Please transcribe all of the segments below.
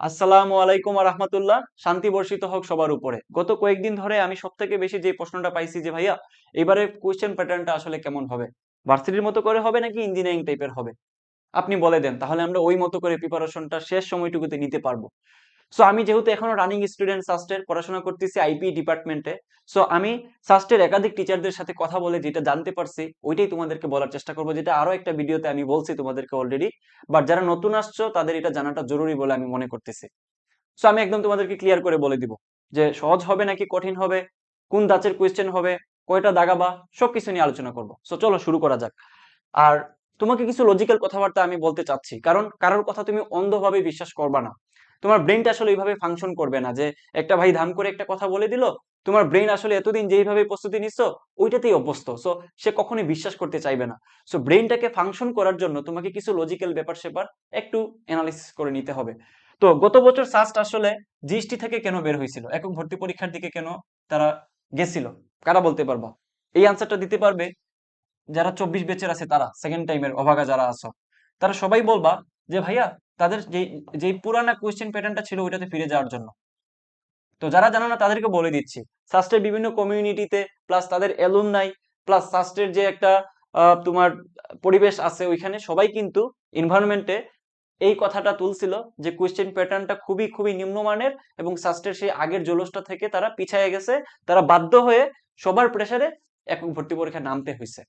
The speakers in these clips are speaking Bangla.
আসসালামু আলাইকুম রহমতুল্লাহ। শান্তি বর্ষিত হোক সবার উপরে। গত কয়েকদিন ধরে আমি সব থেকে বেশি যে প্রশ্নটা পাইছি যে, ভাইয়া, এবারে কোয়েশ্চেন প্যাটার্নটা আসলে কেমন হবে? ভার্সিটির মতো করে হবে নাকি ইঞ্জিনিয়ারিং টাইপের হবে? আপনি বলে দেন, তাহলে আমরা ওই মতো করে প্রিপারেশনটা শেষ সময়টুকুতে নিতে পারব। সো আমি যেহেতু এখনও রানিং স্টুডেন্ট সাস্টের পড়াশোনা করতেছি আইপি ডিপার্টমেন্টে সো আমি সাস্টের একাধিক টিচারদের সাথে কথা বলে যেটা জানতে পারছি, ওইটাই তোমাদেরকে বলার চেষ্টা করব, যেটা আরও একটা ভিডিওতে আমি বলছি তোমাদেরকে অলরেডি বাট যারা নতুন আসছো, তাদের এটা জানাটা জরুরি বলে আমি মনে করতেছি। সো আমি একদম তোমাদেরকে ক্লিয়ার করে বলে দিব যে, সহজ হবে নাকি কঠিন হবে, কোন দাঁচের কোয়েশ্চেন হবে, কয়টা দাগাবা সবকিছু নিয়ে আলোচনা করব। সো চলো শুরু করা যাক। আর তোমাকে কিছু লজিক্যাল কথাবার্তা আমি বলতে চাচ্ছি, কারণ কারোর কথা তুমি অন্ধভাবে বিশ্বাস করবা না। তোমার ব্রেনটা আসলে এইভাবে ফাংশন করবে না যে একটা ভাই ধাম করে একটা কথা বলে দিল, তোমার ব্রেন আসলে এতদিন যেইভাবে প্রস্তুতি নিচ্ছ, ওইটাতেই অভ্যস্ত। সো সে কখনোই বিশ্বাস করতে চাইবে না। সো ব্রেনটাকে ফাংশন করার জন্য তোমাকে কিছু লজিক্যাল ব্যাপার সেপার একটু অ্যানালিসিস করে নিতে হবে। তো গত বছর সাস্ট আসলে জিএসটি থেকে কেন বের হয়েছিল? একক ভর্তি পরীক্ষার দিকে কেন তারা গেছিল? কারা বলতে পারবা? এই আনসারটা দিতে পারবে যারা চব্বিশ বেচের আছে তারা সেকেন্ড টাইমের অভাগা যারা আছো। তারা সবাই বলবা যে, ভাইয়া তাদের যে যে পুরানা কোয়েশ্চেন প্যাটার্নটা ছিল ওইটাতে ফিরে যাওয়ার জন্য। তো যারা জানো না, তাদেরকে বলে দিচ্ছি। সাস্টের বিভিন্ন কমিউনিটিতে প্লাস তাদের অ্যালুমনাই প্লাস সাস্টের যে একটা তোমার পরিবেশ আছে ওইখানে, সবাই কিন্তু এনভায়রনমেন্টে এই কথাটা তুলছিল যে কোয়েশ্চেন প্যাটার্নটা খুবই খুবই নিম্নমানের এবং সাস্টের সেই আগের জলসটা থেকে তারা পিছায় গেছে, তারা বাধ্য হয়ে সবার প্রেসারে একক ভর্তি পরীক্ষায় নামতে হয়েছে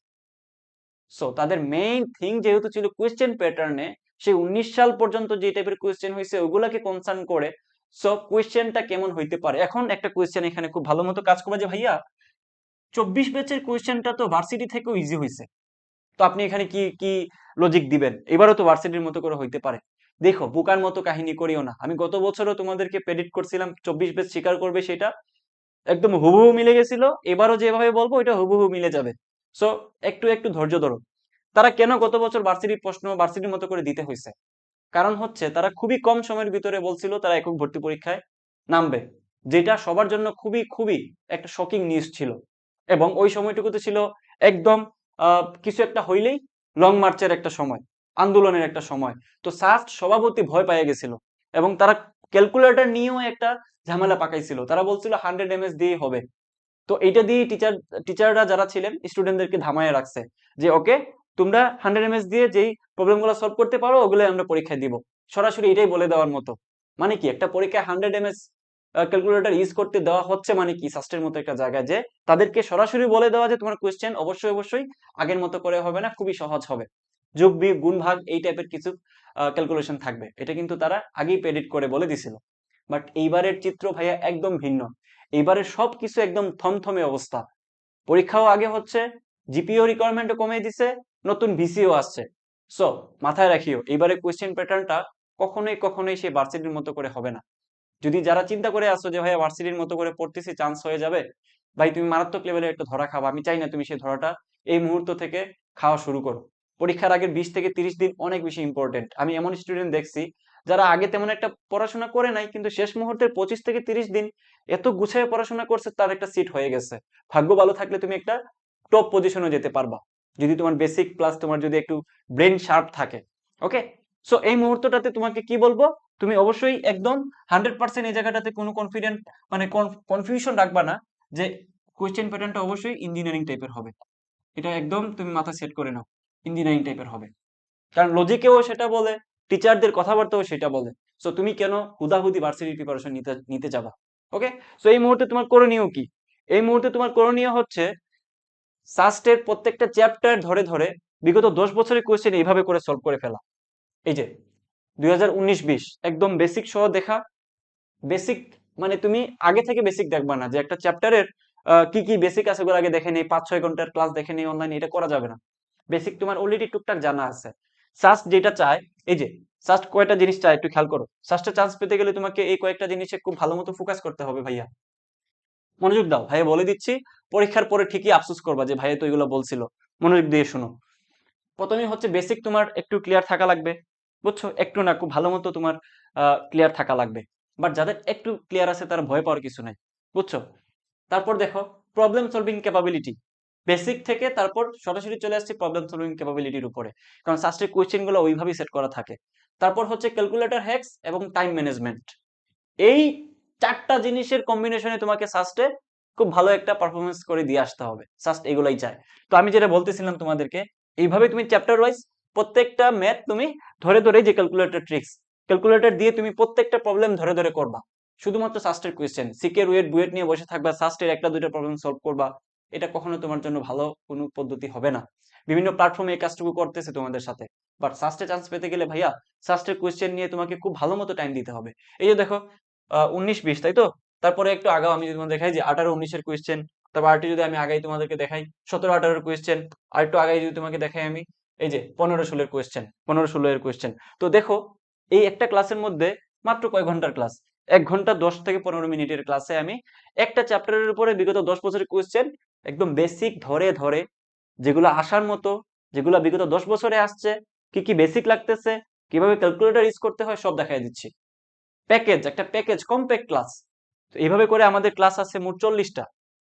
সো তাদের মেইন থিং যেহেতু ছিল কোয়েশ্চেন প্যাটার্নে সেই উনিশ সাল পর্যন্ত যে টাইপের কোয়েশ্চেন হয়েছে, ওগুলাকে কনসার্ন করে সো কোয়েশ্চেনটা কেমন হইতে পারে? এখন একটা কোয়েশ্চেন এখানে খুব ভালো মতো কাজ করবে যে, ভাইয়া, চব্বিশ ব্যাচের কোয়েশ্চেনটা তো ভার্সিটি থেকেও ইজি হয়েছে তো আপনি এখানে কি কি লজিক দিবেন? এবারও তো ভার্সিটির মতো করে হইতে পারে। দেখো, বুকার মতো কাহিনী করিও না। আমি গত বছরও তোমাদেরকে প্রেডিক্ট করছিলাম, চব্বিশ বেচ স্বীকার করবে সেটা। একদম হুবহু মিলে গেছিল। এবারও যেভাবে বলব, ওইটা হুবহু মিলে যাবে। সো একটু একটু ধৈর্য ধরো। তারা কেন গত বছর ভার্সিটির প্রশ্ন ভার্সিটির মতো করে দিতে হয়েছে কারণ হচ্ছে, তারা খুবই কম সময়ের ভিতরে বলছিল তারা একক ভর্তি পরীক্ষায় নামবে, যেটা সবার জন্য খুবই খুবই একটা শকিং নিউজ ছিল। এবং ওই সময়টুকুতে ছিল একদম কিছু একটা হইলেই লং মার্চের একটা সময়, আন্দোলনের একটা সময়। তো সাস্ট সভাপতি ভয় পেয়ে গেছিল এবং তারা ক্যালকুলেটর নিয়েও একটা ঝামেলা পাকাইছিল। তারা বলছিল হান্ড্রেড এমএস দিয়ে হবে। তো এটা দিয়ে টিচার টিচাররা যারা ছিলেন স্টুডেন্টদেরকে ধামায় রাখছে যে, ওকে, তোমরা হান্ড্রেড এমএস দিয়ে যেই প্রবলেমগুলো সলভ করতে পারো, ওগুলো আমরা পরীক্ষায় দিব। সরাসরি এটাই বলে দেওয়ার মতো। মানে কি? একটা পরীক্ষায় হান্ড্রেড এমএস ক্যালকুলেটর ইউজ করতে দেওয়া হচ্ছে মানে কি? সাস্টের মতো একটা জায়গায় যে, তাদেরকে সরাসরি বলে দেওয়া যে, তোমার কোয়েশ্চেন অবশ্যই অবশ্যই আগের মতো করে হবে না, খুবই সহজ হবে। যোগ, বিয়োগ, গুণ, ভাগ এই টাইপের কিছু ক্যালকুলেশন থাকবে। এটা কিন্তু তারা আগেই প্রেডিক্ট করে বলে দিছিল। বাট এইবারের চিত্র ভাইয়া একদম ভিন্ন। এইবারে সবকিছু একদম থমথমে অবস্থা। পরীক্ষাও আগে হচ্ছে জিপিও রিকোয়ারমেন্টও কমিয়ে দিছে, নতুন ভিসিও আসছে। সো মাথায় রাখিও এবারে কোয়েশ্চেন প্যাটার্নটা কখনোই কখনোই সেই ভার্সিটির মতো করে হবে না। যদি যারা চিন্তা করে আসো যে, ভাইয়া ভার্সিটির মতো করে পড়তেছি চান্স হয়ে যাবে? ভাই, তুমি মারাত্মক লেভেলে একটা ধরা খাবা আমি চাই না তুমি সেই ধরাটা এই মুহূর্ত থেকে খাওয়া শুরু করো। পরীক্ষার আগের বিশ থেকে তিরিশ দিন অনেক বেশি ইম্পর্টেন্ট আমি এমন স্টুডেন্ট দেখছি যারা আগে তেমন একটা পড়াশোনা করে নাই, কিন্তু শেষ মুহূর্তের পঁচিশ থেকে তিরিশ দিন এত গুছিয়ে পড়াশোনা করছে, তার একটা সিট হয়ে গেছে। ভাগ্য ভালো থাকলে তুমি একটা টপ পজিশনে যেতে পারবা। যদি তোমার বেসিক প্লাস তোমার যদি একটু ব্রেন শার্প থাকে ওকে সো এই মুহূর্তটাতে তোমাকে কি বলব? তুমি অবশ্যই একদম হান্ড্রেড পার্সেন্ট এই জায়গাটাতে কোনো কনফিডেন্ট মানে কনফিউশন রাখবা না যে কোয়েশ্চেন প্যাটার্নটা অবশ্যই ইঞ্জিনিয়ারিং টাইপের হবে। এটা একদম তুমি মাথা সেট করে নাও ইঞ্জিনিয়ারিং টাইপের হবে। কারণ লজিকেও সেটা বলে টিচারদের কথাবার্তাও সেটা বলে। সো তুমি কেন হুদাহুদি ভার্সিটি প্রিপারেশন নিতে নিতে যাবা? ওকে সো এই মুহূর্তে তোমার করণীয় কি? এই মুহূর্তে তোমার করণীয় হচ্ছে সাস্টের প্রত্যেকটা চ্যাপ্টার ধরে ধরে বিগত দশ বছরের কোয়েশ্চেন এইভাবে করে সলভ করে ফেলা। এই যে, দুই একদম বেসিক সহ দেখা। বেসিক মানে তুমি আগে থেকে বেসিক দেখবা না যে একটা চ্যাপ্টারের কি কি বেসিক আছে ওগুলো আগে দেখে নেই, পাঁচ, ছয় ঘণ্টার ক্লাস দেখে নেই অনলাইনে এটা করা যাবে না। বেসিক তোমার অলরেডি টুকটাক জানা আছে। সাস্ট যেটা চায়, এই যে সাস্ট কয়টা জিনিস চায় একটু খেয়াল করো। সাস্টে চান্স পেতে গেলে তোমাকে এই কয়েকটা জিনিসে খুব ভালো মতো ফোকাস করতে হবে ভাইয়া। মনোযোগ দাও, ভাইয়া বলে দিচ্ছি, পরীক্ষার পরে ঠিকই আফসোস করবা যে ভাইয়া তো এগুলো বলছিল। মনোযোগ দিয়ে শোনো। প্রথমে হচ্ছে বেসিক তোমার একটু ক্লিয়ার থাকা লাগবে, বুঝছ? একটু না, খুব ভালো মতো তোমার ক্লিয়ার থাকা লাগবে। বাট যাদের একটু ক্লিয়ার আছে তারা ভয় পাওয়ার কিছু নাই, বুঝছ? তারপর দেখো প্রবলেম সলভিং ক্যাপাবিলিটি বেসিক থেকে তারপর সরাসরি চলে আসছে প্রবলেম সলভিং ক্যাপাবিলিটির উপরে। কারণ সাস্টের কোয়েশ্চেনগুলো ওইভাবেই সেট করা থাকে। তারপর হচ্ছে ক্যালকুলেটর হ্যাক্স এবং টাইম ম্যানেজমেন্ট এই চারটা জিনিসের কম্বিনেশনে তোমাকে সাস্টে খুব ভালো একটা পারফরমেন্স করে দিয়ে আসতে হবে। সাস্ট এগুলাই চায় তো আমি যেটা বলতেছিলাম তোমাদেরকে, এইভাবে তুমি চ্যাপ্টার ওয়াইজ প্রত্যেকটা ম্যাথ তুমি ধরে ধরে যে ক্যালকুলেটর ট্রিক্স ক্যালকুলেটর দিয়ে তুমি প্রত্যেকটা প্রবলেম ধরে ধরে করবা। শুধুমাত্র সাস্টের কোয়েশ্চেন সিকের ওয়েট বুয়েট নিয়ে বসে থাকবা সাস্টের একটা দুইটা প্রবলেম সলভ করবা। এটা কখনো তোমার জন্য ভালো কোনো পদ্ধতি হবে না। বিভিন্ন প্ল্যাটফর্মে এই কাজটুকু করতেছে তোমাদের সাথে। বাট সাস্টে চান্স পেতে গেলে ভাইয়া সাস্টের কোয়েশ্চেন নিয়ে তোমাকে খুব ভালো মতো টাইম দিতে হবে। এই যে দেখো উনিশ বিশ, তাই তো? তারপরে একটু আগাও, আমি তোমাদের দেখাই যে আঠারো উনিশের কোয়েশ্চেন তারপর আরেকটু যদি আমি আগাই তোমাদেরকে দেখাই, সতেরো আঠারোর কোয়েশ্চেন আর একটু আগাই যদি তোমাকে দেখাই আমি, এই যে পনেরো ষোলোর কোয়েশ্চেন পনেরো ষোলো এর কোয়েশ্চেন তো দেখো, এই একটা ক্লাসের মধ্যে মাত্র কয় ঘণ্টার ক্লাস এক ঘণ্টা দশ থেকে পনেরো মিনিটের ক্লাসে আমি একটা চ্যাপ্টারের উপরে বিগত দশ বছরের কোয়েশ্চেন একদম বেসিক ধরে ধরে, যেগুলো আসার মতো, যেগুলো বিগত দশ বছরে আসছে, কি কি বেসিক লাগতেছে, কীভাবে ক্যালকুলেটর ইউজ করতে হয় সব দেখাই দিচ্ছি। প্যাকেজ একটা প্যাকেজ কমপ্যাক্ট ক্লাস তো এইভাবে করে আমাদের ক্লাস আছে মোট চল্লিশটা।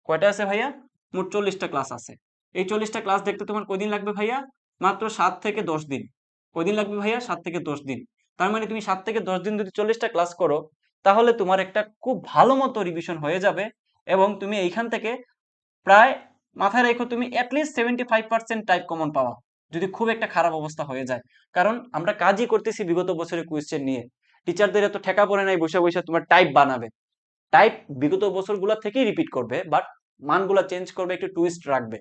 কয়টা আছে ভাইয়া? মোট চল্লিশটা ক্লাস আছে। এই চল্লিশটা ক্লাস দেখতে তোমার কদিন লাগবে ভাইয়া? মাত্র সাত থেকে দশ দিন। কদিন লাগবে ভাইয়া? সাত থেকে দশ দিন। তার মানে তুমি সাত থেকে দশ দিন যদি চল্লিশটা ক্লাস করো তাহলে তোমার একটা খুব ভালো মতো রিভিশন হয়ে যাবে এবং তুমি এইখান থেকে প্রায় মাথায় রেখো তুমি at least seventy five percent type common পাওয়া, যদি খুব একটা খারাপ অবস্থা হয়ে যায়। কারণ আমরা কাজই করতেছি বিগত বছরের কোয়েশ্চেন নিয়ে। টিচারদের এত ঠেকা পড়ে নাই, বসে বসে তোমার টাইপ বানাবে। টাইপ বিগত বছরগুলো থেকেই রিপিট করবে বাট মানগুলা চেঞ্জ করবে, একটু টুইস্ট রাখবে।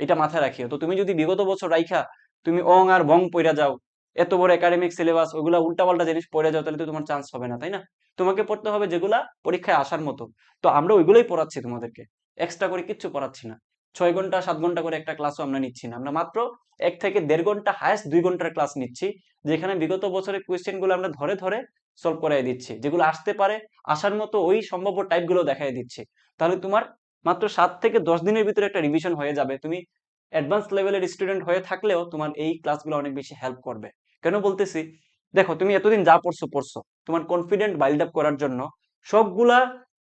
এটা মাথায় রাখিও। তো তুমি যদি বিগত বছর রাইখা তুমি অং আর বং পড়া যাও, এত বড় একাডেমিক সিলেবাস ওইগুলা উল্টাপাল্টা জিনিস পড়ে যাও, তাহলে তো তোমার চান্স হবে না, তাই না? তোমাকে পড়তে হবে যেগুলা পরীক্ষায় আসার মতো। তো আমরা ওইগুলোই পড়াচ্ছি তোমাদেরকে। এক্সট্রা করে কিচ্ছু পড়াচ্ছি না। ছয় ঘণ্টা, সাত ঘণ্টা করে একটা ক্লাসও আমরা নিচ্ছি না। আমরা মাত্র এক থেকে দেড় ঘণ্টা হায়েস্ট দুই ঘণ্টার ক্লাস নিচ্ছি, যেখানে বিগত বছরের কোয়েশ্চেনগুলো আমরা ধরে ধরে সলভ করাই দিচ্ছি। যেগুলো আসতে পারে, আসার মতো ওই সম্ভাব্য টাইপগুলো দেখাই দিচ্ছি। তাহলে তোমার মাত্র সাত থেকে দশ দিনের ভিতরে একটা রিভিশন হয়ে যাবে। তুমি অ্যাডভান্স লেভেলের স্টুডেন্ট হয়ে থাকলেও তোমার এই ক্লাসগুলো অনেক বেশি হেল্প করবে। কেন বলতেছি? দেখো, তুমি এতদিন যা পড়ছো পড়ছো। তোমার কনফিডেন্ট বাইল্ড আপ করার জন্য সবগুলা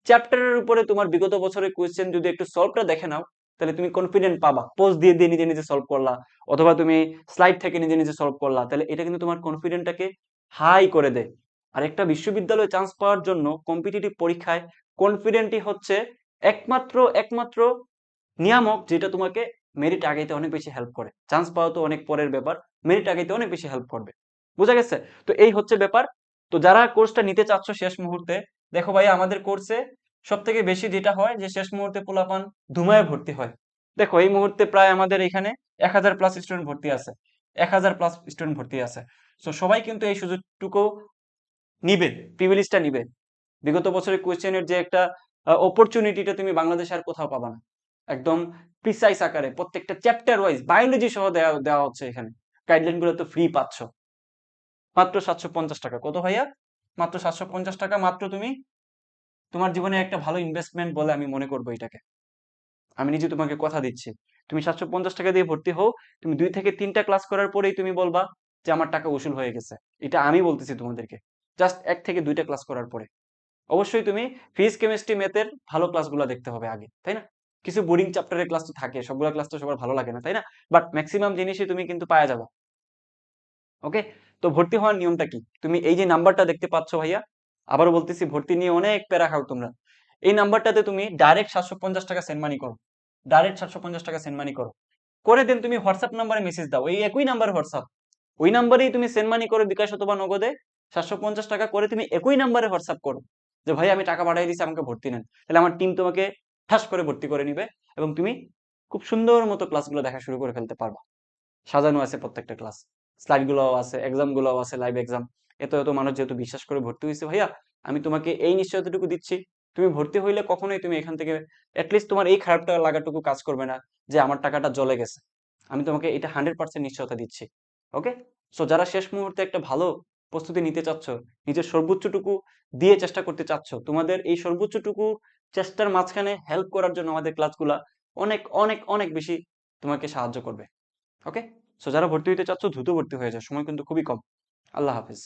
চ্যাপ্টারের উপরে তোমার বিগত বছরের কোয়েশ্চেন যদি একটু সলভটা দেখে নাও, তাহলে তুমি কনফিডেন্ট পাবা। পোস্ট দিয়ে দিয়ে নিজে নিজে সলভ করলা, অথবা তুমি স্লাইড থেকে নিজে নিজে সলভ করলা, তাহলে এটা কিন্তু তোমার কনফিডেন্টটাকে হাই করে দেয়। আর একটা বিশ্ববিদ্যালয়ে চান্স পাওয়ার জন্য কম্পিটিটিভ পরীক্ষায় কনফিডেন্টই হচ্ছে একমাত্র একমাত্র নিয়ামক যেটা তোমাকে মেরিট আগাইতে অনেক বেশি হেল্প করে। চান্স পাওয়া তো অনেক পরের ব্যাপার মেরিট আগাইতে অনেক বেশি হেল্প করবে। বুঝা গেছে? তো এই হচ্ছে ব্যাপার। তো যারা কোর্সটা নিতে চাচ্ছ শেষ মুহূর্তে, দেখো ভাই আমাদের কোর্সে সব থেকে বেশি যেটা হয় যে, শেষ মুহূর্তে পোলাপান ধুমায় ভর্তি হয়। দেখো, এই মুহূর্তে প্রায় আমাদের এখানে এক হাজার প্লাস স্টুডেন্ট ভর্তি আছে। এক হাজার প্লাস স্টুডেন্ট ভর্তি আছে। তো সবাই কিন্তু এই সুযোগটুকু নিবে প্রিভিলেজটা নিবে। বিগত বছরের কোয়েশ্চেনের যে একটা অপরচুনিটিটা তুমি বাংলাদেশে আর কোথাও পাবা না। একদম প্রিসাইজ আকারে প্রত্যেকটা চ্যাপ্টার ওয়াইজ বায়োলজি সহ দেওয়া দেওয়া হচ্ছে এখানে। গাইডলাইনগুলো তো ফ্রি পাচ্ছ। মাত্র সাতশো পঞ্চাশ টাকা। কত ভাইয়া? মাত্র সাতশো পঞ্চাশ টাকা। মাত্র তুমি? তোমার জীবনে একটা ভালো ইনভেস্টমেন্ট বলে আমি মনে করব এটাকে। আমি নিজে তোমাকে কথা দিচ্ছি। তুমি সাতশো পঞ্চাশ টাকা দিয়ে ভর্তি হও। তুমি দুই থেকে তিনটা ক্লাস করার পরেই তুমি বলবা যে আমার টাকা উসুল হয়ে গেছে। এটা আমি বলতেছি তোমাদেরকে। জাস্ট এক থেকে দুইটা ক্লাস করার পরে। অবশ্যই তুমি ফিজ কেমিস্ট্রি ম্যাথের ভালো ক্লাসগুলো দেখতে হবে আগে, তাই না? কিছু বোরিং চ্যাপ্টারের ক্লাস তো থাকে। সবগুলো ক্লাস তো সবার ভালো লাগে না, তাই না? বাট ম্যাক্সিমাম জিনিসই তুমি কিন্তু পাওয়া যাবে। ওকে তো ভর্তি হওয়ার নিয়মটা কি? তুমি এই যে নাম্বারটা দেখতে পাচ্ছ ভাইয়া, আবারও বলতেছি, ভর্তি নিয়ে অনেক প্যারা খাও তোমরা। এই নাম্বারটাতে তুমি ডাইরেক্ট সাতশো পঞ্চাশ টাকা সেন্ড মানি করো। ডাইরেক্ট সাতশো পঞ্চাশ টাকা সেন্ড মানি করো। করে দেন তুমি হোয়াটসঅ্যাপ নাম্বারে মেসেজ দাও। এই একই নাম্বার হোয়াটসঅ্যাপ ওই নাম্বারেই তুমি সেন্ড মানি করো বিকাশ অথবা নগদে, সাতশো পঞ্চাশ টাকা করে তুমি একই নাম্বারে হোয়াটসঅ্যাপ করো। যে ভাই আমি টাকা পাঠিয়ে দিচ্ছি আমাকে ভর্তি নেন। তাহলে আমার টিম তোমাকে ঠাস করে ভর্তি করে নিবে এবং তুমি খুব সুন্দর মতো ক্লাসগুলো দেখা শুরু করে ফেলতে পারবা। সাজানো আছে প্রত্যেকটা ক্লাস স্লাইড গুলোও আছে এক্সাম গুলোও আছে লাইভ এক্সাম এত এত মানুষ যেহেতু বিশ্বাস করে ভর্তি হয়েছে, ভাইয়া, আমি তোমাকে এই নিশ্চয়তাটুকু দিচ্ছি। তুমি ভর্তি হইলে কখনোই তুমি এখান থেকে অ্যাটলিস্ট তোমার এই খারাপটা লাগাটুকু কাজ করবে না, যে আমার টাকাটা জ্বলে গেছে। আমি তোমাকে এটা হান্ড্রেড পার্সেন্ট নিশ্চয়তা দিচ্ছি ওকে সো যারা শেষ মুহূর্তে একটা ভালো প্রস্তুতি নিতে চাচ্ছ, নিজের সর্বোচ্চটুকু দিয়ে চেষ্টা করতে চাচ্ছ, তোমাদের এই সর্বোচ্চটুকু চেষ্টার মাঝখানে হেল্প করার জন্য আমাদের ক্লাসগুলা অনেক অনেক অনেক বেশি তোমাকে সাহায্য করবে ওকে সো যারা ভর্তি হইতে চাচ্ছ, দ্রুত ভর্তি হয়ে যায় সময় কিন্তু খুবই কম। আল্লাহ হাফিজ।